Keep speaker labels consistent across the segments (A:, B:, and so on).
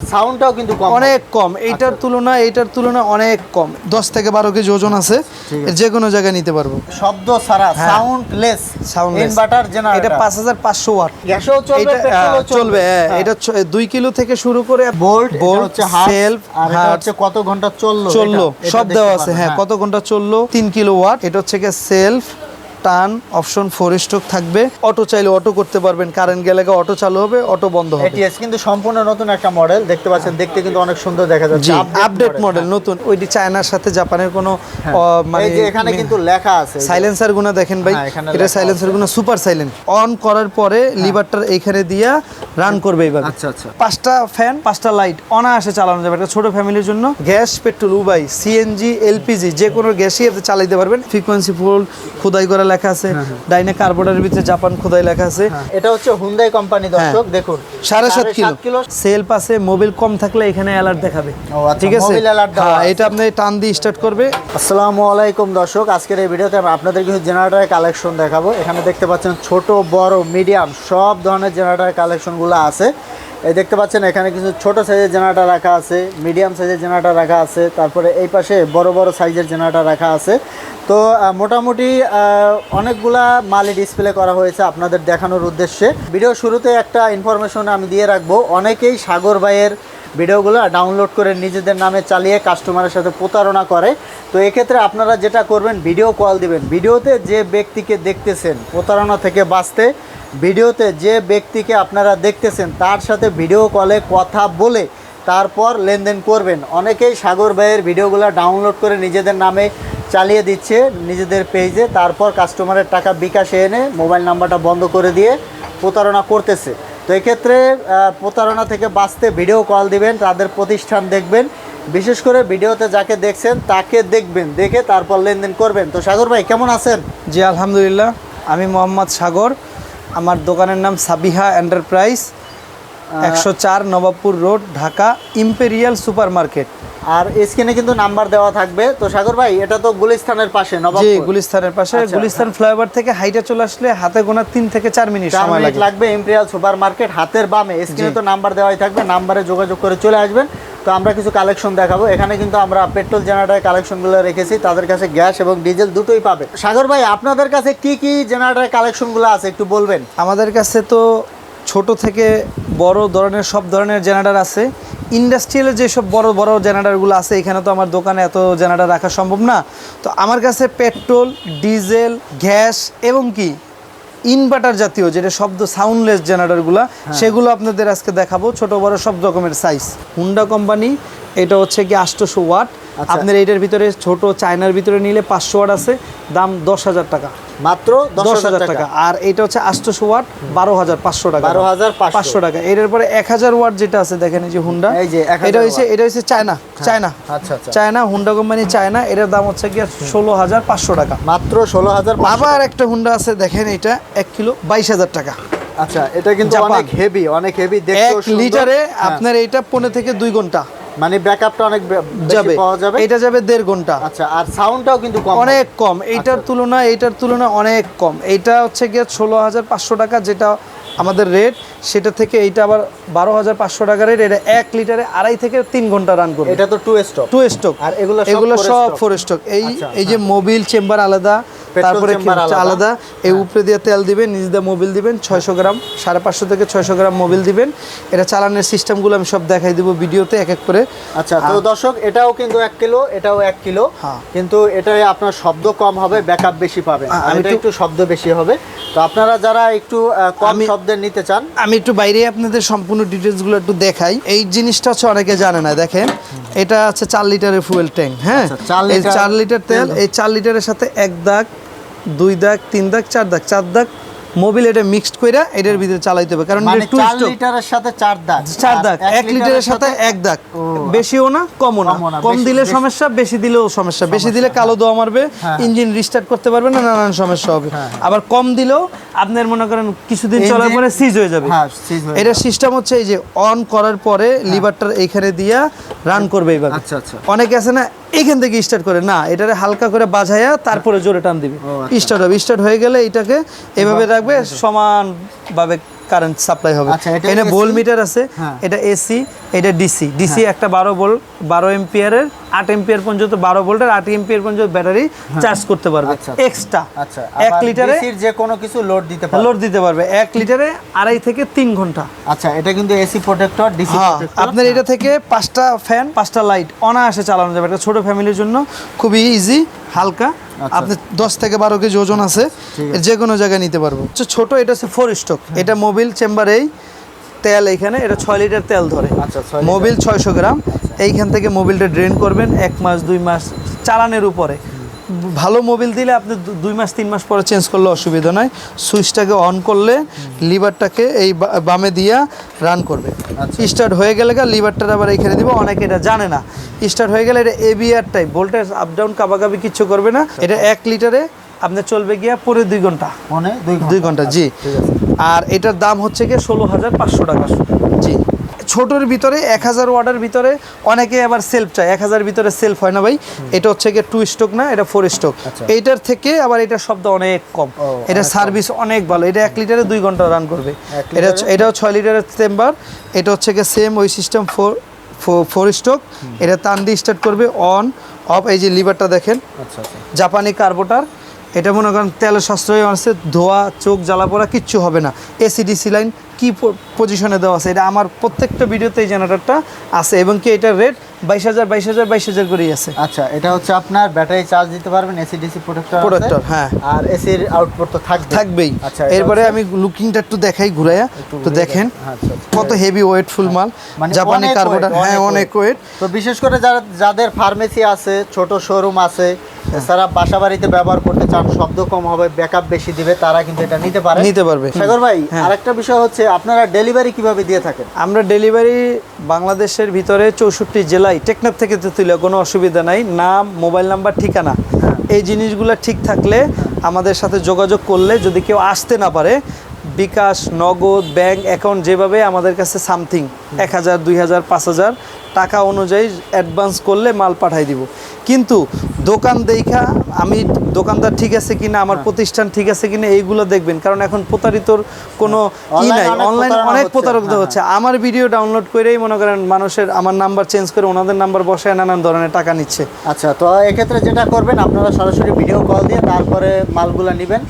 A: সাউন্ডটাও কিন্তু কম
B: অনেক কম। এইটার তুলনায় এইটার তুলনায় অনেক কম। দশ থেকে বারো কেজি ওজন আছে। যে কোনো জায়গায় নিতে পারব।
A: শব্দ ছাড়া
B: হ্যাঁ।
A: Soundless
B: Soundless।
A: ইনভার্টার
B: এটা
A: জেনারেটর
B: পাঁচ হাজার পাঁচশো ওয়াট।
A: গ্যাসেও চলবে
B: এটা
A: পেট্রোলও
B: চলবে। হ্যাঁ। এটা ছ- দুই কিলো থেকে শুরু করে
A: বোল্ট
B: বোল্ট সেলফ
A: আর এটা হচ্ছে কত ঘণ্টা চলল
B: চলল
A: এটা- এটা
B: সব দেওয়া আছে হ্যাঁ কত ঘণ্টা চলল? তিন কিলো ওয়াট এটা হচ্ছে গিয়ে সেলফ টান অপশন ফোর স্ট্রোক থাকবে। অটো চাইলে অটো করতে পারবেন কারেন্ট গেলে অটো চালু হবে অটো বন্ধ হবে।
A: এটিএস কিন্তু সম্পূর্ণ নতুন একটা মডেল দেখতে পাচ্ছেন দেখতে কিন্তু অনেক সুন্দর দেখা যাচ্ছে।
B: আপডেট মডেল নতুন। ওইটি চায়নার সাথে জাপানের কোনো
A: হ্যাঁ।
B: মানে
A: এখানে কিন্তু লেখা আছে
B: সাইলেন্সারগুলো দেখেন ভাই।
A: হ্যাঁ,
B: এটা সাইলেন্সারগুলো সুপার সাইলেন্ট অন করার পরে লিভারটা এইখানে দিয়া রান করবে এইভাবে।
A: আচ্ছা আচ্ছা।
B: পাঁচটা ফ্যান পাঁচটা লাইট অনায়াসে চালানো যাবে। একটা ছোট ফ্যামিলির জন্য গ্যাস পেট্রোল উবাই সিএনজি এলপিজি যে কোনো গ্যাসই আপনি চালাইতে পারবেন। ফ্রিকোয়েন্সি ফুল খোদাই করা লেখা আছে।
A: হ্যাঁ,
B: ডাইনে কার্বোর্ডের ভিতরে জাপান খোদাই লেখা আছে।
A: এটা হচ্ছে হুন্দাই কোম্পানি দর্শক দেখুন।
B: হ্যাঁ। সাড়ে সাত কিলো। সেলফ আছে মোবিল কম থাকলে এখানে অ্যালার্ট দেখাবে।
A: আচ্ছা,
B: ঠিক আছে? হ্যাঁ এটা আপনি টান দিয়ে স্টার্ট করবে।
A: আসসালামু আলাইকুম দর্শক আজকের এই ভিডিওতে আমি আপনাদের কিছু জেনারেটরের কালেকশন দেখাবো। এখানে দেখতে পাচ্ছেন ছোট বড় মিডিয়াম সব ধরনের জেনারেটরের কালেকশনগুলো আছে। এই দেখতে পাচ্ছেন, এখানে কিছু ছোট সাইজের জেনারেটার রাখা আছে মিডিয়াম সাইজের জেনারেটর রাখা আছে, তারপরে এই পাশে বড় বড় সাইজের জেনারেটার রাখা আছে। তো মোটামুটি অনেকগুলা মালই ডিসপ্লে করা হয়েছে আপনাদের দেখানোর উদ্দেশ্যে। ভিডিও শুরুতে একটা ইনফরমেশন আমি দিয়ে রাখব, অনেকেই সাগর ভাইয়ের ভিডিওগুলো ডাউনলোড করে নিজেদের নামে চালিয়ে কাস্টমারের সাথে প্রতারণা করে। তো এক্ষেত্রে আপনারা যেটা করবেন ভিডিও কল দিবেন। ভিডিওতে যে ব্যক্তিকে দেখতেছেন, প্রতারণা থেকে বাঁচতে ভিডিওতে যে ব্যক্তিকে আপনারা দেখতেছেন, তার সাথে ভিডিও কলে কথা বলে তারপর লেনদেন করবেন। অনেকেই সাগর ভাইয়ের ভিডিওগুলো ডাউনলোড করে নিজেদের নামে চালিয়ে দিচ্ছে, নিজেদের পেজে তারপর কাস্টমারের টাকা বিকাশে এনে মোবাইল নাম্বারটা বন্ধ করে দিয়ে প্রতারণা করতেছে। তো এক্ষেত্রে প্রতারণা থেকে বাঁচতে ভিডিও কল দিবেন, তাদের প্রতিষ্ঠান দেখবেন। বিশেষ করে ভিডিওতে যাকে দেখছেন, তাকে দেখবেন, দেখে তারপর লেনদেন করবেন। তো সাগর ভাই, কেমন আছেন?
B: জি, আলহামদুলিল্লাহ। আমি মোহাম্মদ সাগর। আমার দোকানের নাম সাবিহা এন্টারপ্রাইজ একশো চার Nawabpur road Dhaka imperial super market
A: আর স্ক্রিনে কিন্তু নাম্বার দেওয়া থাকবে। তো সাগর ভাই এটা তো গুলিস্তানের পাশে
B: জি গুলিস্তানের পাশে।
A: আচ্ছা,
B: গুলিস্তান ফ্লাইওভার থেকে হাইটে চলে আসলে হাতে গোনা তিন থেকে চার মিনিট সময়
A: মিনিট
B: লাগে।
A: লাগবে ইম্পেরিয়াল সুপার মার্কেট হাতের বামে। স্ক্রিনে তো নাম্বার দেওয়াই থাকবে নাম্বারে যোগাযোগ করে চলে আসবেন। তো আমরা কিছু কালেকশন দেখাবো। এখানে কিন্তু আমরা পেট্রোল জেনারেটর কালেকশনগুলো রেখেছি তাদের কাছে গ্যাস এবং ডিজেল দুটোই পাবে। সাগর ভাই আপনাদের কাছে কি কি জেনারেটর কালেকশনগুলো আছে একটু বলবেন?
B: আমাদের কাছে তো ছোট থেকে বড় ধরনের সব ধরনের জেনারেটর আছে। ইন্ডাস্ট্রিয়ালের যেসব বড় বড় জেনারেটরগুলো আছে এখানে তো আমার দোকানে এত জেনারেটর রাখা সম্ভব না। তো আমার কাছে পেট্রোল ডিজেল গ্যাস এবং কি? ইনভার্টার জাতীয় যেটা শব্দ সাউন্ডলেস জেনারেটরগুলো সেগুলো আপনাদের আজকে দেখাবো ছোট বড় সব রকমের সাইজ হুন্ডা কোম্পানি এটা হচ্ছে কি আটশোশো ওয়াট।
A: আচ্ছা।
B: আপনার এইটার ভিতরে ছোট চায়নার ভিতরে নিলে পাঁচশো ওয়াট আছে দাম দশ হাজার টাকা।
A: মাত্র
B: দশ হাজার টাকা। আর এটা হচ্ছে আটশোশো ওয়াট বারো হাজার পাঁচশো টাকা।
A: 12,500
B: পাঁচশো। টাকা। এটার পরে এক হাজার ওয়াট যেটা আছে দেখেন এই যে হুন্ডা
A: এই যে
B: এটা হচ্ছে এটা হচ্ছে চায়না চায়না।
A: আচ্ছা আচ্ছা।
B: চায়না হুন্ডা কোম্পানি চায়না এটার দাম হচ্ছে গিয়ে ষোলো হাজার পাঁচশো টাকা।
A: মাত্র ষোলো হাজার
B: আবার একটা হুন্ডা আছে দেখেন এটা এক কিলো বাইশ হাজার টাকা।
A: আচ্ছা এটা কিন্তু অনেক হেভি অনেক হেভি
B: এক লিটারে
A: হ্যাঁ,
B: আপনার এইটা পনেরো থেকে দুই ঘণ্টা।
A: মানে ব্যাকআপটা অনেক
B: যাবে।
A: পাওয়া যাবে?
B: এটা যাবে দেড় ঘণ্টা।
A: আচ্ছা আর সাউন্ডটাও কিন্তু কম
B: অনেক কম। এইটার
A: আচ্ছা।
B: তুলনায় এইটার তুলনায় অনেক কম। এইটা হচ্ছে গিয়ে ষোলো হাজার পাঁচশো টাকা যেটা আমাদের রেট সেটা থেকে এইটা আবার বারো হাজার পাঁচশো টাকা রেট এটা এক লিটারে আড়াই থেকে তিন ঘণ্টা রান করবে।
A: এটা তো টু স্টপ
B: টু স্টক
A: আর এগুলো
B: এগুলো সব ফোর স্টক এই
A: আচ্ছা,
B: এই যে মোবিল চেম্বার আলাদা তারপরে
A: আলাদা। হ্যাঁ।
B: এই উপরে দিয়ে তেল দিবেন নিচ দিয়ে মোবিল দিবেন ছয়শো গ্রাম সাড়ে পাঁচশো থেকে ছয়শো গ্রাম মোবিল দিবেন। এটা চালানোর সিস্টেমগুলো আমি সব দেখাই দিব ভিডিওতে এক এক করে।
A: আচ্ছা তো দর্শক এটাও কিন্তু এক কিলো এটাও এক কিলো।
B: হ্যাঁ।
A: কিন্তু এটাই আপনার শব্দ কম হবে ব্যাকআপ বেশি পাবেন।
B: আ-
A: আর এটা
B: একটু
A: শব্দ বেশি হবে। তো আপনারা যারা একটু কম শব্দের নিতে চান
B: আমি একটু বাইরে আপনাদের সম্পূর্ণ ডিটেলসগুলো একটু দেখাই। এই জিনিসটা হচ্ছে অনেকে জানে না দেখেন। এটা হচ্ছে চার লিটারের ফুয়েল ট্যাঙ্ক হ্যাঁ?
A: আচ্ছা, চার
B: এই
A: লিটার
B: চার লিটার তেল
A: তেল।
B: এই চার লিটারের সাথে এক দাগ দুই দাগ তিন দাগ চার দাগ চার দাগ মোবিল এটা মিক্সড কইরা এটার ভিতরে চালাইতে হবে কারণ
A: মানে
B: এটা টু
A: চার
B: স্ট্রোক
A: লিটারের সাথে চার দাগ।
B: চার
A: আর
B: দাগ এক লিটারের সাথে এক দাগ। বেশিও না কমও না। কম দিলে সমস্যা বেশি দিলেও সমস্যা। বেশি দিলে কালো দোয়া মারবে
A: হ্যাঁ।
B: ইঞ্জিন রিস্টার্ট করতে পারবে না নানান সমস্যা হবে।
A: হ্যাঁ।
B: আবার কম দিলেও আপনার মনে করেন কিছুদিন চলার পরে সিজ হয়ে যাবে।
A: হ্যাঁ, হয়ে
B: এটা সিস্টেম হচ্ছে এই যে অন করার পরে লিভারটার এইখানে দিয়া রান করবে এইভাবে
A: আচ্ছা, আচ্ছা।
B: অনেকে আছে না এখান থেকে স্টার্ট করে না এটারে হালকা করে বাজাইয়া তারপরে জোরে টান দিবে
A: আচ্ছা।
B: স্টার্ট হবে স্টার্ট হয়ে গেলে এটাকে এভাবে রাখবে সমান ভাবে কারেন্ট সাপ্লাই হবে
A: আচ্ছা, এটা?
B: ভোল্ট মিটার আছে
A: হ্যাঁ।
B: এটা এসি এটা ডিসি ডিসি একটা বারো ভোল্ট বারো এম্পিয়ারের আট এম্পিয়ার পর্যন্ত বারো ভোল্টের আট এম্পিয়ার পর্যন্ত ব্যাটারি চার্জ করতে পারবে।
A: আচ্ছা, আচ্ছা।
B: এক্সট্রা
A: আচ্ছা
B: এক লিটারে
A: যে কোনো কিছু লোড দিতে পারে
B: লোড দিতে পারবে। এক লিটারে আড়াই থেকে তিন ঘণ্টা।
A: আচ্ছা এটা কিন্তু এসি প্রোটেক্টর ডিসি
B: আপনার এটা থেকে পাঁচটা ফ্যান পাঁচটা লাইট অনায়াসে চালানো যাবে। একটা ছোট ফ্যামিলির জন্য খুবই ইজি হালকা। আপনি দশ থেকে বারো কেজি ওজন আছে। যে কোনো জায়গায় নিতে পারব। ছোট এটা হচ্ছে ফোর স্টক এটা মোবিল চেম্বারেই তেল এইখানে এটা ছয় লিটার তেল ধরে।
A: আচ্ছা,
B: মোবিল ছয়শো গ্রাম। এইখান থেকে মোবিলটা ড্রেন করবেন এক মাস দুই মাস চালানের উপরে। ভালো মোবিল দিলে আপনি দুই মাস তিন মাস পরে চেঞ্জ করলে অসুবিধা নয় সুইচটাকে অন করলে লিভারটাকে এই বামে দিয়া রান করবে।
A: আচ্ছা।
B: স্টার্ট হয়ে গেলে লিভারটা আবার এইখানে দিব অনেকে এটা জানে না। স্টার্ট হয়ে গেলে এটা ABR type voltage up down কাবাকাবি কিচ্ছু করবে না। এটা এক লিটারে আপনার চলবে গিয়া পরে দুই ঘণ্টা।
A: ফোনে দুই
B: ঘণ্টা। জি।
A: আছে।
B: আর এটার দাম হচ্ছে গিয়ে ষোলো হাজার পাঁচশো টাকা। জি। ছোটোর ভিতরে এক হাজার ওয়ার্ডের ভিতরে অনেকে আবার সেলফ চায়। এক হাজার ভিতরে সেলফ হয় না ভাই। এটা হচ্ছে গিয়ে টু স্ট্রোক না এটা ফোর স্ট্রোক
A: আচ্ছা।
B: এইটার থেকে আবার এটার শব্দ অনেক কম। এটা সার্ভিস অনেক ভালো। এটা এক লিটারে দুই ঘণ্টা রান করবে। এটা এটাও ছয় লিটারের চেম্বার এটা হচ্ছে গিয়ে সেম ওই সিস্টেম ফোর ফোর স্ট্রোক এটা তান দিয়ে স্টার্ট করবে অন অফ এই যে লিভারটা দেখেন।
A: আচ্ছা আচ্ছা।
B: জাপানি কার্বোটার এটা মনে করেন তেলের সাশ্রয় আছে, ধোয়া, চোখ জ্বালা পোড়া, কিচ্ছু হবে না। এসিডিসি লাইন কি পজিশনে দেওয়া আছে? এটা আমার প্রত্যেকটা ভিডিওতে এই জেনারেটরটা আছে এবং কি এটার রেট বাইশ হাজার বাইশ হাজার বাইশ হাজার করেই আছে।
A: আচ্ছা এটা হচ্ছে আপনার ব্যাটারি চার্জ দিতে পারবেন এসি ডিসি প্রোটেক্টর
B: Protector, হ্যাঁ।
A: আর এসির আউটপুট তো থাকবে
B: থাকবেই।
A: আচ্ছা
B: এরপরে আমি লুকিংটা একটু দেখাই ঘুরাইয়া। তো দেখেন।
A: আচ্ছা, আচ্ছা।
B: কত হেভি ওয়েটফুল মাল।
A: মানে
B: জাপানি কার্বোটার হ্যাঁ অনেক ওয়েট
A: তো বিশেষ করে যারা যাদের ফার্মেসি আছে ছোট শোরুম আছে এছাড়া বাসা বাড়িতে ব্যবহার করতে চান শব্দ কম হবে ব্যাকআপ বেশি দিবে তারা কিন্তু এটা নিতে পারে।
B: নিতে পারবে।
A: সাগর ভাই
B: হ্যাঁ।
A: আরেকটা বিষয় হচ্ছে আপনারা ডেলিভারি কীভাবে দিয়ে থাকেন?
B: আমরা ডেলিভারি বাংলাদেশের ভিতরে চৌষট্টি জেলায় টেকনাফ থেকে তুলে কোনো অসুবিধা নাই। নাম মোবাইল নাম্বার ঠিকানা এই জিনিসগুলো ঠিক থাকলে আমাদের সাথে যোগাযোগ করলে যদি কেউ আসতে না পারে বিকাশ নগদ ব্যাংক অ্যাকাউন্ট যেভাবে আমাদের কাছে সামথিং এক হাজার দুই হাজার পাঁচ হাজার টাকা অনুযায়ী অ্যাডভান্স করলে মাল পাঠাই দিব। কিন্তু দোকান দেখা আমি দোকানদার ঠিক আছে কিনা আমার প্রতিষ্ঠান ঠিক আছে কিনা এইগুলো দেখবেন। কারণ এখন প্রতারিতর কোনো ই
A: Online
B: নাই। অনলাইন অনেক
A: প্রতারিত
B: প্রতারকতা
A: হ্যাঁ,
B: হচ্ছে। আমার ভিডিও ডাউনলোড করেই মনে করেন মানুষের আমার নাম্বার চেঞ্জ করে ওনাদের নাম্বার বসায় নানান ধরনের টাকা নিচ্ছে।
A: আচ্ছা তো এক্ষেত্রে যেটা করবেন আপনারা সরাসরি ভিডিও কল দিয়ে তারপরে মালগুলো নেবেন।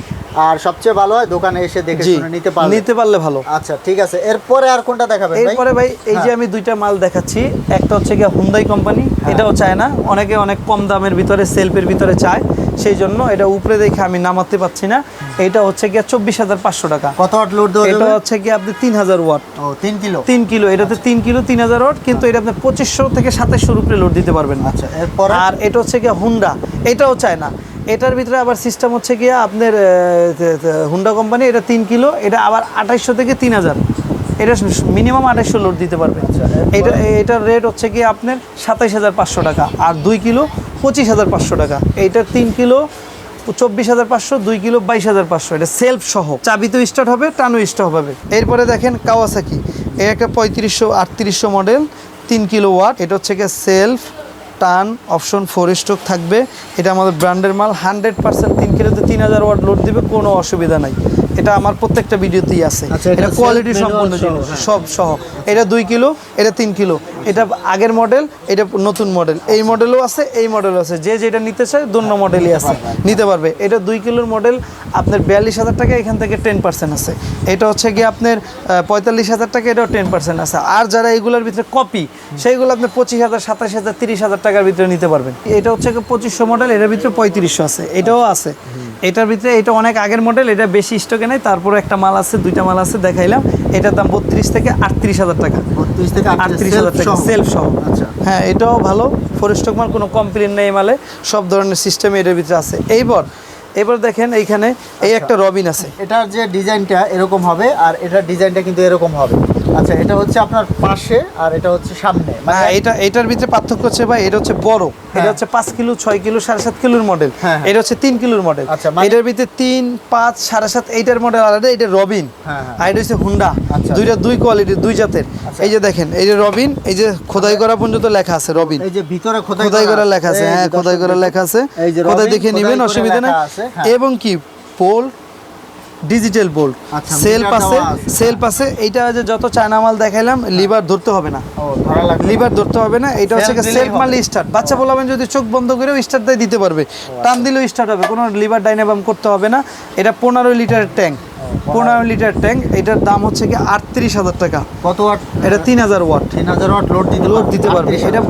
A: আর সবচেয়ে ভালো হয় দোকানে এসে দেখে শুনে নিতে পারবেন
B: নিতে পারলে ভালো।
A: আচ্ছা ঠিক আছে। এরপরে আর কোনটা দেখাবেন
B: এরপরে ভাই এই যে
A: হ্যাঁ।
B: আমি দুইটা মাল দেখাচ্ছি একটা হচ্ছে গিয়ে হুন্দাই কোম্পানি এটাও চায় না। অনেকে অনেক কম দামের ভিতরে সেলফের ভিতরে চায়। সেই জন্য এটা উপরে দেখে আমি নামাতে পাচ্ছি না। এটা হচ্ছে গিয়ে চব্বিশ হাজার পাঁচশো টাকা।
A: কত ওয়াট লোড
B: এটা হচ্ছে গিয়ে আপনি তিন হাজার ওয়াট
A: ও তিন কিলো?
B: তিন কিলো এটাতে তিন কিলো তিন হাজার ওয়াট কিন্তু এটা আপনি পঁচিশশো থেকে সাতাশশোর উপরে লোড দিতে পারবেন।
A: আচ্ছা এরপরে?
B: আর এটা হচ্ছে গিয়ে হুন্ডা এটাও চায় না। এটার ভিতরে আবার সিস্টেম হচ্ছে গিয়ে আপনার হুন্ডা কোম্পানি এটা তিন কিলো এটা আবার আঠাইশশো থেকে তিন হাজার। এটা মিনিমাম আঠাইশশো লোড দিতে পারবে।
A: আচ্ছা,
B: এটা এটার রেট হচ্ছে গিয়ে আপনার সাতাইশ হাজার পাঁচশো টাকা আর দুই কিলো পঁচিশ হাজার পাঁচশো টাকা। এইটার তিন কিলো চব্বিশ হাজার পাঁচশো দুই কিলো বাইশ হাজার পাঁচশো। এটা সেলফ সহ। চাবিতেও স্টার্ট হবে টানও স্টার্ট হবে। এরপরে দেখেন কাওয়াসাকি এই একটা পঁয়ত্রিশশো আটত্রিশশো মডেল তিন কিলো ওয়াট এটা হচ্ছে গিয়ে সেলফ টান অপশন ফোর স্ট্রোক থাকবে। এটা আমাদের ব্র্যান্ডের মাল হান্ড্রেড পার্সেন্ট তিন কিলোতে তিন হাজার ওয়াট লোড দিবে, কোনো অসুবিধা নাই। এটা আমার প্রত্যেকটা ভিডিওতেই আছে।
A: আচ্ছা, এটা
B: কোয়ালিটি সম্পূর্ণ জিনিস
A: হ্যাঁ।
B: সব সহ। এটা দুই কিলো এটা তিন কিলো। এটা আগের মডেল এটা নতুন মডেল এই মডেলও আছে এই মডেলও আছে। যে যেটা নিতে চায় দোনো মডেলই আছে। নিতে পারবে। এটা দুই কিলোর মডেল আপনার বিয়াল্লিশ হাজার টাকা এখান থেকে টেন পার্সেন্ট আছে। এটা হচ্ছে গিয়ে আপনার পঁয়তাল্লিশ হাজার টাকা এটাও টেন পার্সেন্ট আছে। আর যারা এগুলোর ভিতরে কপি সেইগুলো আপনি পঁচিশ হাজার সাতাশ হাজার তিরিশ হাজার টাকার ভিতরে নিতে পারবেন। এটা হচ্ছে পঁচিশশো মডেল এটার ভিতরে পঁয়ত্রিশশো আছে। এটাও আছে। এটার ভিতরে এটা অনেক আগের মডেল এটা বেশি স্টকে নেই। তারপরে একটা মাল আছে দুইটা মাল আছে দেখাইলাম। এটার দাম বত্রিশ থেকে আটত্রিশ হাজার টাকা।
A: বত্রিশ থেকে
B: আটত্রিশ হাজার টাকা সেলফ সহ
A: আচ্ছা।
B: হ্যাঁ এটাও ভালো। ফোর স্টক মাল কোনো কমপ্লেন নেই মালে। সব ধরনের সিস্টেম এটার ভিতরে আছে। এইবার এবার দেখেন এইখানে এই একটা রবিন আছে।
A: এটার যে ডিজাইনটা এরকম হবে আর এটার ডিজাইনটা কিন্তু এরকম হবে। আচ্ছা এটা হচ্ছে আপনার পাশে আর এটা হচ্ছে সামনে। মানে
B: এটা এটার ভিতরে পার্থক্য হচ্ছে ভাই এটা হচ্ছে বড়। এটা হচ্ছে পাঁচ কিলো ছয় কিলো সাড়ে সাত কিলোর মডেল
A: হ্যাঁ, হ্যাঁ।
B: এটা হচ্ছে তিন কিলোর মডেল
A: আচ্ছা, মানে-
B: এটার ভিতরে তিন পাঁচ সাড়ে সাত এইটার মডেল আলাদা এটা রবিন।
A: হ্যাঁ, হ্যাঁ।
B: আর এটা হচ্ছে হুন্ডা
A: আচ্ছা।
B: দুইটা দুই কোয়ালিটির দুই জাতের।
A: আচ্ছা।
B: এই যে দেখেন এই যে রবিন এই যে খোদাই করা পর্যন্ত লেখা আছে রবিন।
A: এই যে ভিতরে খোদাই
B: করা লেখা আছে হ্যাঁ খোদাই করা লেখা আছে। খোদাই দেখে নেবেন অসুবিধা নেই।
A: হ্যাঁ।
B: এবং কি pole digital bolt
A: self
B: cell
A: self আছে।
B: এইটা যে যত চায়না মাল দেখাইলাম লিভার ধরতে হবে না। লিভার ধরতে হবে না এটা হচ্ছে সেলফ মাল স্টার্ট বাচ্চা বলাবেন যদি চোখ বন্ধ করেও স্টার্ট দিয়ে দিতে পারবে। টান দিলেও স্টার্ট হবে কোনো লিভার ডাইনাবাম করতে হবে না। এটা পনেরো লিটারের ট্যাঙ্ক পনেরো লিটার ট্যাঙ্ক এটার দাম হচ্ছে কি আটত্রিশ হাজার টাকা।
A: কত ওয়াট?
B: এটা তিন হাজার ওয়াট।
A: তিন হাজার ওয়াট লোড দিতে
B: লোড দিতে পারবে। এটা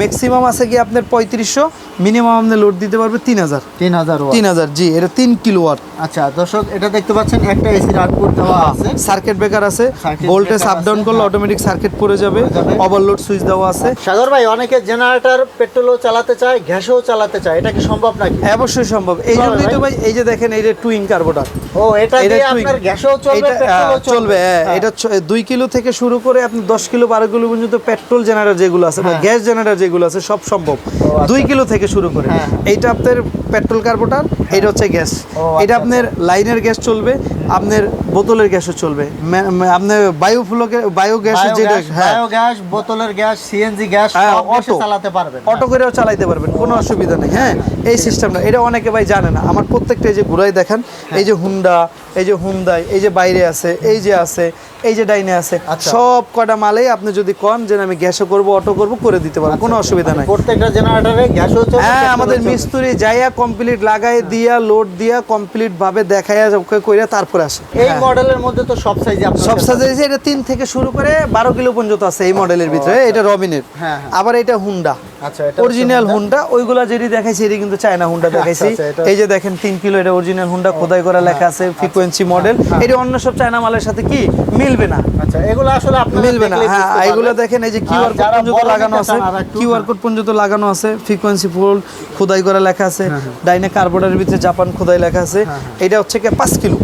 B: ম্যাক্সিমাম আছে কি আপনার পঁয়ত্রিশশো মিনিমাম আপনি লোড দিতে পারবে তিন হাজার।
A: তিন হাজার
B: তিন হাজার জি এটা তিন কিলো ওয়াট।
A: আচ্ছা দর্শক এটা দেখতে পাচ্ছেন একটা এসির আউটপুট দেওয়া আছে।
B: সার্কিট ব্রেকার আছে। ভোল্টেজ আপ ডাউন করলে
A: হ্যাঁ।
B: অটোমেটিক সার্কিট পড়ে যাবে। ওভারলোড সুইচ দেওয়া আছে।
A: সাগর ভাই অনেকে জেনারেটর পেট্রোলও চালাতে চায় গ্যাসও চালাতে চায়। এটা কি সম্ভব নাকি?
B: অবশ্যই সম্ভব। এই জন্যই তো
A: ভাই?
B: এই যে দেখেন এই যে টুইং কার্বোটার
A: ও এটা দিয়ে। আপনার গ্যাসও চলবে
B: এটা, চলবে। হ্যাঁ এটা ছ- দুই কিলো থেকে শুরু করে আপনি দশ কিলো বারো কিলো পর্যন্ত পেট্রোল জেনারেটর যেগুলো আছে বা
A: হ্যাঁ।
B: গ্যাস জেনারেটর যেগুলো আছে সব সম্ভব।
A: আচ্ছা।
B: দুই কিলো থেকে শুরু করে।
A: হ্যাঁ, হ্যাঁ।
B: এইটা আপনার পেট্রোল কার্বোটার এটা হচ্ছে গ্যাস। এটা
A: আচ্ছা,
B: আপনার লাইনের গ্যাস চলবে। আপনার বোতলের গ্যাসও চলবে। আপনার বায়ু ফুলকে বায়ু গ্যাস যেটা হ্যাঁ।
A: বায়োগ্যাস বোতলের গ্যাস সিএনজি গ্যাস
B: হ্যাঁ,
A: গ্যাসে চালাতে পারবেন।
B: অটো করেও চালাইতে পারবেন কোনো অসুবিধা নেই হ্যাঁ। এই সিস্টেমটা এটা অনেকে ভাই জানে না। আমার প্রত্যেকটা এই যে ঘুরাই দেখেন
A: হ্যাঁ।
B: এই যে হুন্ডা এই যে হুন্দাই এই যে বাইরে আছে এই যে আছে এই যে ডাইনে আছে
A: আচ্ছা।
B: সব কটা মালেই আপনি যদি কন যে আমি গ্যাসও করব অটো করব করে দিতে পারব কোনো অসুবিধা নাই।
A: প্রত্যেকটা জেনারেটরে গ্যাসও চলবে
B: হ্যাঁ আমাদের মিস্ত্রি যাইয়া কমপ্লিট লাগাই দিয়া লোড দিয়া কমপ্লিট ভাবে দেখাইয়া ওকে কইরা তারপরে আসে।
A: এই
B: হ্যাঁ।
A: মডেলের মধ্যে তো সব সাইজে
B: সব সাইজে এটা তিন থেকে শুরু করে বারো কিলো পর্যন্ত আছে এই মডেলের ভিতরে। এটা রবিনের
A: হ্যাঁ, হ্যাঁ।
B: আবার এটা হুন্ডা
A: আচ্ছা
B: অরিজিনাল হুন্ডা ওইগুলা যেটি দেখাইছি এটি কিন্তু চায়না হুন্ডা দেখাইছি।
A: আচ্ছা,
B: এই যে দেখেন তিন কিলো এটা অরিজিনাল হুন্ডা খোদাই করা লেখা আছে ফ্রিকোয়েন্সি মডেল এটি অন্য সব চায়না মালের সাথে কি মিলবে না?
A: আচ্ছা এগুলো আসলে
B: মিলবে না হ্যাঁ
A: বুঝতে
B: দেখেন এই যে কিউআর কোড পর্যন্ত লাগানো আছে
A: চান, আর একটু-
B: কিউআর কোড পর্যন্ত লাগানো আছে ফ্রিকোয়েন্সি ফুল খোদাই করা লেখা আছে।
A: হ্যাঁ,
B: ডাইনে কার্বোর্ডের ভিতরে জাপান খোদাই লেখা আছে। এটা হচ্ছে কি পাঁচ কিলো।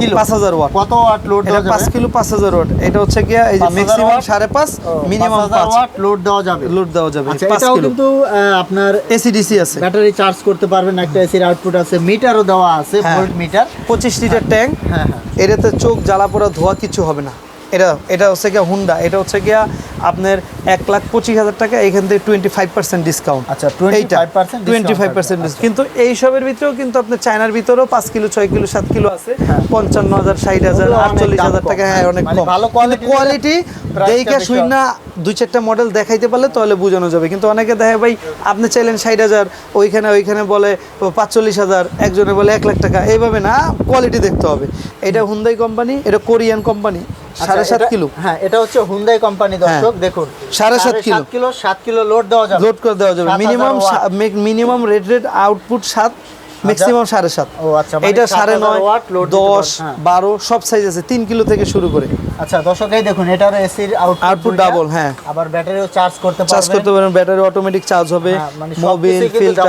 A: কিলো?
B: ওয়াট।
A: কত ওয়াট লোড
B: এটা কিলো পাঁচ হাজার ওয়াট। এটা হচ্ছে এই যে ম্যাক্সিমাম পাঁচ মিনিমাম
A: ওয়াট লোড দেওয়া যাবে।
B: লোড দেওয়া যাবে
A: আচ্ছা কিন্তু আপনার
B: এসিডিসি আছে।
A: ব্যাটারি চার্জ করতে পারবেন একটা এসির আউটপুট আছে মিটারও দেওয়া আছে
B: হ্যাঁ।
A: Volt meter.
B: পঁচিশ লিটার ট্যাঙ্ক।
A: হ্যাঁ হ্যাঁ।
B: এটাতে চোখ জ্বালা পোড়া ধোয়া কিছু হবে না। এটা এটা হচ্ছে গিয়া হুন্ডা এটা হচ্ছে গিয়া আপনার এক লাখ পঁচিশ হাজার টাকা এখান থেকে টোয়েন্টি ফাইভ পার্সেন্ট ডিসকাউন্ট
A: আচ্ছা, 25%
B: টোয়েন্টি ফাইভ পার্সেন্ট কিন্তু এইসবের ভিতরেও কিন্তু আপনার চায়নার ভিতরেও পাঁচ কিলো ছয় কিলো সাত কিলো আছে। পঞ্চান্ন হাজার ষাট হাজার আটচল্লিশ হাজার টাকা হ্যাঁ অনেক
A: মানে
B: কম।
A: ভালো
B: কোয়ালিটি দেখে শুই না দুই চারটা মডেল দেখাইতে পারলে তাহলে বোঝানো যাবে। কিন্তু অনেকে দেখে ভাই আপনি চাইলেন ষাট হাজার ওইখানে ওইখানে বলে পাঁচচল্লিশ হাজার একজনে বলে এক লাখ টাকা। এইভাবে না কোয়ালিটি দেখতে হবে। এটা হুন্দাই কোম্পানি এটা কোরিয়ান কোম্পানি সাড়ে
A: আচ্ছা,
B: সাত কিলো।
A: হ্যাঁ এটা হচ্ছে হুন্দাই কোম্পানি দর্শক দেখুন।
B: সাড়ে সাত কিলো।
A: কিলো সাত কিলো লোড দেওয়া যাবে।
B: লোড করে দেওয়া যাবে। Minimum. Minimum rate rate output সাত ম্যাক্সিমাম সাড়ে সাত
A: আচ্ছা, মানে
B: এটা সাড়ে নয় দশ
A: হ্যাঁ।
B: বারো সব সাইজ আছে তিন কিলো থেকে শুরু করে
A: আচ্ছা দেখুন এটার এসির আউটপুট
B: double, হ্যাঁ।
A: আবার ব্যাটারিও চার্জ করতে
B: চার্জ করতে পারবেন ব্যাটারি অটোমেটিক চার্জ হবে
A: হ্যাঁ, মানে
B: মোবিল ফিল্টার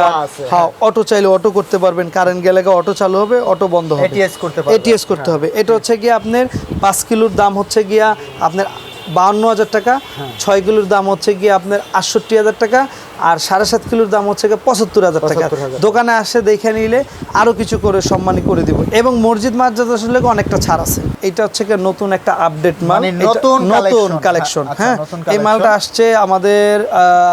B: হ্যাঁ অটো চাইলে অটো করতে পারবেন কারেন্ট গেলে অটো চালু হবে অটো বন্ধ হবে
A: ATS করতে পারবেন,
B: এটিএস করতে
A: হ্যাঁ।
B: হবে এটা হচ্ছে গিয়া আপনার পাঁচ কিলোর দাম হচ্ছে গিয়া আপনার বাউন্ন হাজার টাকা
A: হ্যাঁ।
B: ছয় কিলোর দাম হচ্ছে গিয়ে আপনার আটষট্টি হাজার টাকা আর সাড়ে সাত কিলোর দাম হচ্ছে পঁচাত্তর হাজার টাকা। দোকানে আসে দেখে নিলে আরও কিছু করে সম্মানী করে দিব। এবং মসজিদ মার্জাদ আসলে অনেকটা ছাড় আছে। এটা হচ্ছে গিয়ে নতুন একটা আপডেট মাল।
A: মানে নতুন
B: নতুন কালেকশন
A: আচ্ছা,
B: হ্যাঁ এই মালটা আসছে আমাদের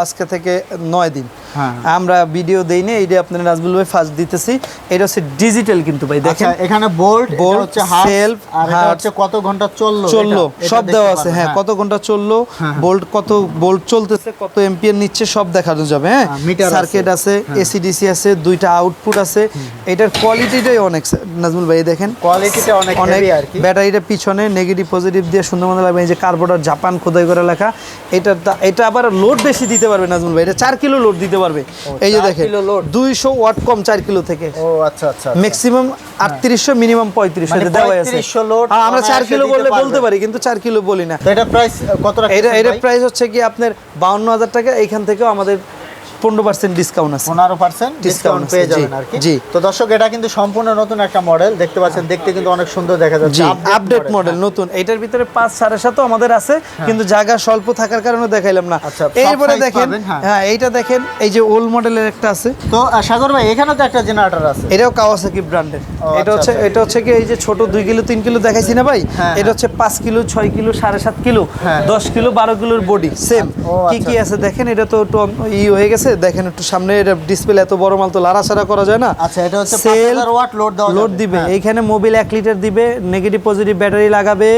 B: আজকে থেকে নয় দিন।
A: হ্যাঁ।
B: আমরা ভিডিও দেইনি এইটা আপনার নাজবুল ভাই ফার্স্ট দিতেছি। এটা হচ্ছে ডিজিটাল কিন্তু ভাই দেখেন।
A: আচ্ছা এখানে বোল্ট
B: Bolt,
A: হচ্ছে
B: self,
A: আর এটা হচ্ছে কত ঘণ্টা চলল?
B: চলল সব দেওয়া আছে। হ্যাঁ কত ঘণ্টা চলল
A: হ্যাঁ।
B: বোল্ট কত বোল্ট চলতেছে কত এম্পিয়ার নিচ্ছে সব দেখানো যাবে হ্যাঁ?
A: হ্যাঁ, আছে।
B: সার্কিট আছে এসিডিসি আছে দুইটা আউটপুট আছে। এটার কোয়ালিটিটাই অনেক নাজমুল ভাই দেখেন।
A: কোয়ালিটিটা অনেক
B: অনেক
A: আর কি।
B: ব্যাটারিটা পিছনে নেগেটিভ পজিটিভ দিয়ে সুন্দর মতো লাগবে। এই যে কার্বোর্ডার জাপান খোদাই করে লেখা এটা এটা আবার লোড বেশি দিতে পারবে নাজমুল ভাই। এটা চার কিলো লোড দিতে পারবে। এই যে দেখেন। দুইশো ওয়াট কম চার কিলো থেকে।
A: ও আচ্ছা আচ্ছা
B: ম্যাক্সিমাম আটত্রিশশো মিনিমাম পঁয়ত্রিশশো
A: মানে
B: দেওয়া আছে।
A: 3500 load
B: হ্যাঁ, আমরা চার কিলো বললে বলতে পারি কিন্তু চার কিলো বলি না।
A: এটা প্রাইস কত
B: এটা এটার প্রাইস হচ্ছে কি আপনার বাউন্ন হাজার টাকা এইখান থেকেও আমাদের পনেরো পার্সেন্ট ডিসকাউন্ট আছে।
A: পনেরো পার্সেন্ট ডিসকাউন্ট পেয়ে যাবেন আর কি।
B: জি।
A: তো দর্শক এটা কিন্তু সম্পূর্ণ নতুন একটা মডেল দেখতে পাচ্ছেন দেখতে কিন্তু অনেক সুন্দর দেখা যাচ্ছে।
B: আপডেট মডেল
A: হ্যাঁ।
B: নতুন। এটার ভিতরে পাঁচ সাড়ে সাতও আমাদের আছে কিন্তু জায়গা স্বল্প থাকার কারণে দেখাইলাম না। এরপরে দেখেন
A: হ্যাঁ।
B: হ্যাঁ এইটা দেখেন এই যে ওল্ড মডেলের একটা আছে।
A: তো সাগর ভাই এখানে তো একটা জেনারেটর আছে।
B: এটাও কাওয়াসাকি ব্র্যান্ডের এটা হচ্ছে। এটা হচ্ছে কি এই যে ছোট দুই কিলো তিন কিলো দেখাইছি না ভাই?
A: হ্যাঁ,
B: এটা হচ্ছে পাঁচ কিলো ছয় কিলো সাড়ে সাত কিলো
A: হ্যাঁ।
B: দশ কিলো বারো কিলোর বডি সেম কি কি
A: আচ্ছা।
B: আছে দেখেন এটা তো ই হয়ে গেছে। আছে? দেখেন একটু সামনে এটা ডিসপ্লে এত বড় মাল তো লাড়াচাড়া করা যায় না।
A: আচ্ছা এটা হচ্ছে
B: Cell
A: 5000 ওয়াট লোড দেওয়া
B: লোড দিবে।
A: হ্যাঁ।
B: এইখানে মোবিল এক লিটার দিবে নেগেটিভ পজিটিভ ব্যাটারি লাগাবে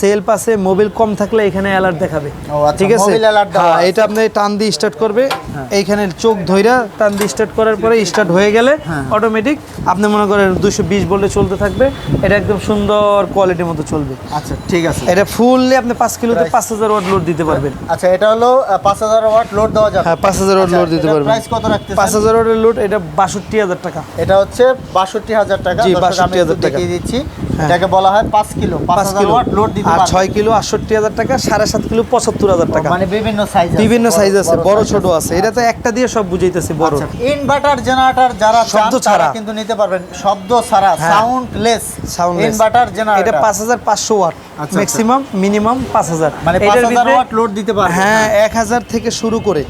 B: সেলফ আছে মোবিল কম থাকলে এখানে অ্যালার্ট দেখাবে।
A: ও আচ্ছা,
B: ঠিক আছে?
A: mobile alert দেওয়া
B: হ্যাঁ এটা আপনি টান দিয়ে স্টার্ট করবে।
A: হ্যাঁ।
B: এইখানে চোখ ধইরা টান দিয়ে স্টার্ট করার পরে স্টার্ট হয়ে গেলে
A: হ্যাঁ।
B: অটোমেটিক আপনি মনে করেন দুশো বিশ বলে চলতে থাকবে। এটা একদম সুন্দর কোয়ালিটির মতো চলবে।
A: আচ্ছা ঠিক আছে।
B: এটা ফুললি আপনি পাঁচ কিলোতে
A: Price?
B: পাঁচ হাজার ওয়াট লোড দিতে পারবেন।
A: আচ্ছা এটা হলো পাঁচ হাজার ওয়াট লোড দেওয়া যাবে।
B: হ্যাঁ পাঁচ হাজার ওয়াট
A: আচ্ছা,
B: লোড দিতে পারবেন।
A: প্রাইস কত রাখতেছেন?
B: পাঁচ হাজার ওয়াটের লোড এটা বাষট্টি হাজার টাকা।
A: এটা হচ্ছে বাষট্টি হাজার টাকা।
B: জি, 62,000 টাকা।
A: দিচ্ছি।
B: হ্যাঁ।
A: এটাকে বলা হয় পাঁচ কিলো। পাঁচ
B: পাঁচ
A: হাজার
B: কিলো।
A: ওয়াট লোড দিতে
B: আর
A: পারবে
B: ছয় কিলো আটষট্টি হাজার টাকা সাড়ে সাত কিলো পঁচাত্তর হাজার টাকা।
A: মানে বিভিন্ন সাইজ
B: বিভিন্ন সাইজ আছে বড় ছোট আছে। এটা তো একটা দিয়ে সব বুঝাইতেছি বড়।
A: ইনভার্টার জেনারেটর যারা চান
B: শব্দ
A: তারা
B: ছাড়া।
A: কিন্তু নিতে পারবেন। শব্দ ছাড়া। Soundless
B: Soundless।
A: ইনভার্টার জেনারেটর
B: পাঁচ হাজার পাঁচশো ওয়াট।
A: আচ্ছা।
B: ম্যাক্সিমাম মিনিমাম পাঁচ হাজার।
A: মানে পাঁচ হাজার ওয়াট লোড দিতে পারবে
B: হ্যাঁ এক হাজার থেকে শুরু করে।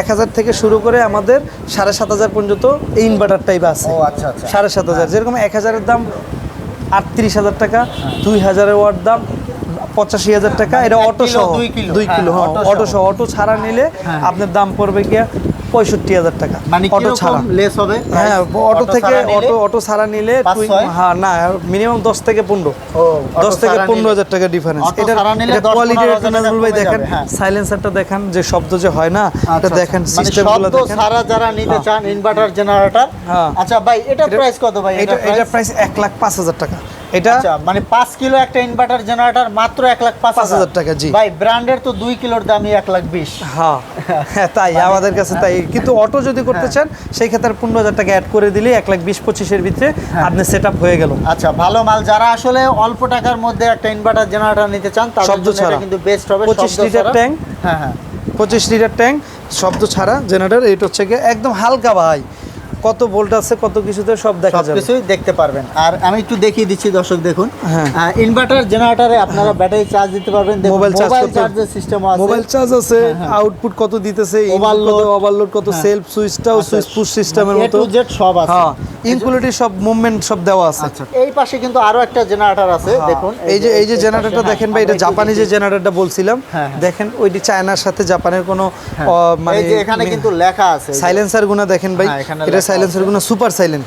B: এক হাজার থেকে শুরু করে আমাদের সাড়ে সাত হাজার পর্যন্ত এই ইনভার্টার টাইপ আছে।
A: আচ্ছা আচ্ছা।
B: সাড়ে সাত হাজার। যেরকম এক হাজারের দাম আটত্রিশ হাজার টাকা দুই হাজারের ওয়ার দাম পঁচাশি হাজার টাকা।
A: মানে
B: এটা অটো সহ।
A: দুই কিলো, হ্যাঁ,
B: হ্যাঁ
A: অটো সহ।
B: অটো ছাড়া নিলে
A: হ্যাঁ।
B: আপনার দাম পড়বে গিয়া পঁয়ষট্টি হাজার টাকা।
A: মানে
B: অটো ছাড়া।
A: লেস হবে?
B: হ্যাঁ অটো থেকে অটো অটো ছাড়া নিলে? হ্যাঁ না মিনিমাম দশ থেকে পনেরো। দশ থেকে পনেরো হাজার টাকা ডিফারেন্স এটা
A: ছাড়া নিলে
B: এটা
A: 10,
B: কোয়ালিটি
A: 15
B: ভাই দেখেন
A: হ্যাঁ।
B: সাইলেন্সারটা দেখান যে শব্দ যে হয় না এটা
A: আচ্ছা,
B: দেখেন
A: আচ্ছা। মানে
B: সিস্টেমগুলো দেখেন।
A: ছাড়া যারা নিতে চান ইনভার্টার জেনারেটর
B: হ্যাঁ।
A: আচ্ছা ভাই এটা- প্রাইস কত ভাই?
B: এটা এটা প্রাইস এক লাখ পাঁচ হাজার টাকা। এটা
A: আচ্ছা মানে পাঁচ কিলো একটা ইনভার্টার জেনারেটর মাত্র এক লাখ পাঁচ
B: হাজার টাকা, জি।
A: ভাই ব্র্যান্ডের তো দুই কিলোর দামই এক লাখ বিশ
B: হ্যাঁ হ্যাঁ তাই আমাদের কাছে তাই কিন্তু অটো যদি করতে
A: হ্যাঁ।
B: চান সেই ক্ষেত্রে পনেরো হাজার টাকা অ্যাড করে দিলে এক লাখ বিশ পঁচিশের ভিতরে
A: হ্যাঁ।
B: আপনি সেট হয়ে গেল
A: আচ্ছা ভালো মাল যারা আসলে অল্প টাকার মধ্যে একটা ইনভার্টার জেনারেটর নিতে চান তাদের
B: শব্দ
A: জন্য
B: ছাড়া।
A: কিন্তু বেস্ট হবে
B: 25
A: শব্দ
B: লিটার ট্যাঙ্ক।
A: হ্যাঁ হ্যাঁ
B: পঁচিশ লিটার ট্যাঙ্ক শব্দ ছাড়া জেনারেটর এটা হচ্ছে একদম হালকা ভাই কত ভোল্ট আছে কত কিছুতে সব দেখা যাবে
A: সবকিছুই দেখতে পারবেন আর আমি একটু দেখিয়ে দিচ্ছি দর্শক দেখুন
B: হ্যাঁ।
A: ইনভার্টার জেনারেটরে আপনারা ব্যাটারি চার্জ দিতে পারবেন
B: মোবাইল চার্জ
A: মোবাইল চার্জের সিস্টেম আছে
B: মোবাইল চার্জ আছে
A: হ্যাঁ, হ্যাঁ।
B: আউটপুট কত দিতেছে
A: Overload।
B: ওভারলোড কত
A: হ্যাঁ।
B: সেলফ সুইচটাও সুইচ পুশ সিস্টেমের মতো
A: to Z সব আছে
B: হ্যাঁ ইনক্লুডিং সব মুভমেন্ট সব দেওয়া আছে
A: আচ্ছা এই পাশে কিন্তু আরও একটা জেনারেটর আছে দেখুন
B: এই যে এই যে জেনারেটরটা দেখেন
A: হ্যাঁ,
B: ভাই এটা জাপানি যে। জেনারেটরটা বলছিলাম
A: হ্যাঁ, হ্যাঁ।
B: দেখেন ওইটি চায়নার সাথে জাপানের কোনো
A: হ্যাঁ।
B: মানে
A: এই যে এখানে কিন্তু লেখা আছে
B: সাইলেন্সারগুলো দেখেন ভাই
A: হ্যাঁ,
B: এটা সাইলেন্সারগুলো সুপার সাইলেন্ট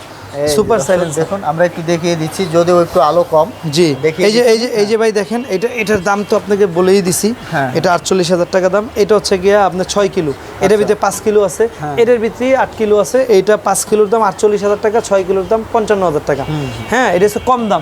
B: সুপার
A: দেখুন আমরা একটু দেখিয়ে দিচ্ছি যদিও একটু আলো কম।
B: জি এই যে এই যে এই যে ভাই দেখেন এটা এটার দাম তো আপনাকে বলেই দিছি।
A: হ্যাঁ।
B: এটা আটচল্লিশ হাজার টাকা দাম এটা হচ্ছে গিয়া আপনার ছয় কিলো। এটার ভিতরে পাঁচ কিলো আছে
A: হ্যাঁ।
B: এটার ভিতরে আট কিলো আছে এইটা পাঁচ কিলোর দাম আটচল্লিশ হাজার টাকা ছয় কিলোর দাম পঞ্চান্ন হাজার টাকা। হ্যাঁ এটা হচ্ছে কম দাম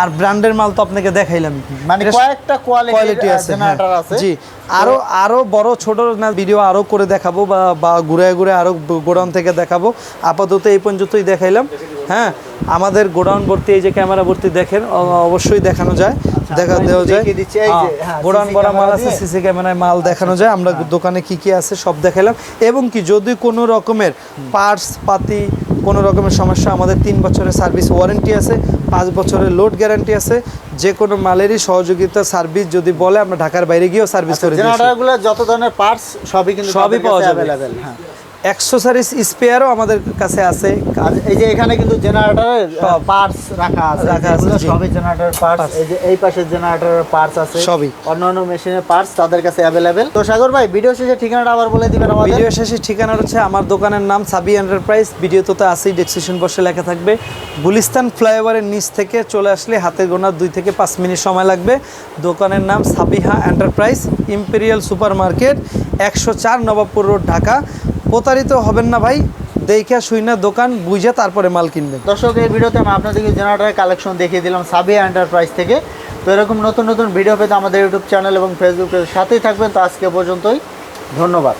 B: আর ব্র্যান্ডের মাল তো আপনাকে দেখাইলাম।
A: মানে কয়েকটা কোয়ালিটি
B: আছে হ্যাঁ।
A: আছে।
B: জি আরও আরও বড় ছোট না ভিডিও আরও করে দেখাবো বা ঘুরে ঘুরে আরও গোডাউন থেকে দেখাবো। আপাতত এই পর্যন্তই দেখাইলাম। হ্যাঁ আমাদের গোডাউন ভর্তি এই যে ক্যামেরা ভর্তি দেখেন অবশ্যই দেখানো যায় দেখা দেওয়া যায়।
A: দেখিয়ে দিচ্ছি, এই যে, হ্যাঁ,
B: গোডাউন ভরা মাল আছে। সিসি ক্যামেরায় মাল দেখানো যায় আমরা দোকানে কি কি আছে সব দেখাইলাম। এবং কি যদি কোনো রকমের পার্টস পাতি কোনো রকমের সমস্যা আমাদের তিন বছরের সার্ভিস ওয়ারেন্টি আছে পাঁচ বছরের লোড গ্যারান্টি আছে যে কোনো মালেরই সহযোগিতা সার্ভিস যদি বলে আমরা ঢাকার বাইরে গিয়েও সার্ভিস করে দিই
A: যত ধরনের পার্টস সবই কিন্তু
B: সবই পাওয়া যাবে। অ্যাক্সেসরিজ স্পেয়ারও আমাদের কাছে আছে।
A: এই যে এখানে কিন্তু জেনারেটরের পার্টস রাখা আছে।
B: রাখা আছে,
A: সবই জেনারেটর পার্টস এই যে এই পাশে জেনারেটরের পার্টস আছে।
B: সবই।
A: অন্যান্য মেশিনের পার্টস তাদের কাছে অ্যাভেলেবেল তো সাগর ভাই ভিডিও শেষে ঠিকানাটা আবার বলে দিবেন আমাদের।
B: ভিডিও শেষে ঠিকানা হচ্ছে আমার দোকানের নাম সাবি এন্টারপ্রাইজ ভিডিওতে তো আছেই ডেসক্রিপশন বসে লেখা থাকবে। গুলিস্তান ফ্লাইওভারের নিচ থেকে চলে আসলে হাতে গোনার দুই থেকে পাঁচ মিনিট সময় লাগবে। দোকানের নাম Sabiha enterprise imperial super market একশো চার নবাবপুর রোড ঢাকা। প্রতারিত হবেন না ভাই। দেখা শুইনা দোকান বুঝে তারপরে মাল কিনবেন।
A: দর্শক, এই ভিডিওতে আমি আপনাদেরকে জেনারেটার কালেকশন দেখিয়ে দিলাম সাবিয়া এন্টারপ্রাইজ থেকে। তো এরকম নতুন নতুন ভিডিও পেতে আমাদের ইউটিউব চ্যানেল এবং ফেসবুকের সাথেই থাকবেন। তো আজকে পর্যন্তই, ধন্যবাদ।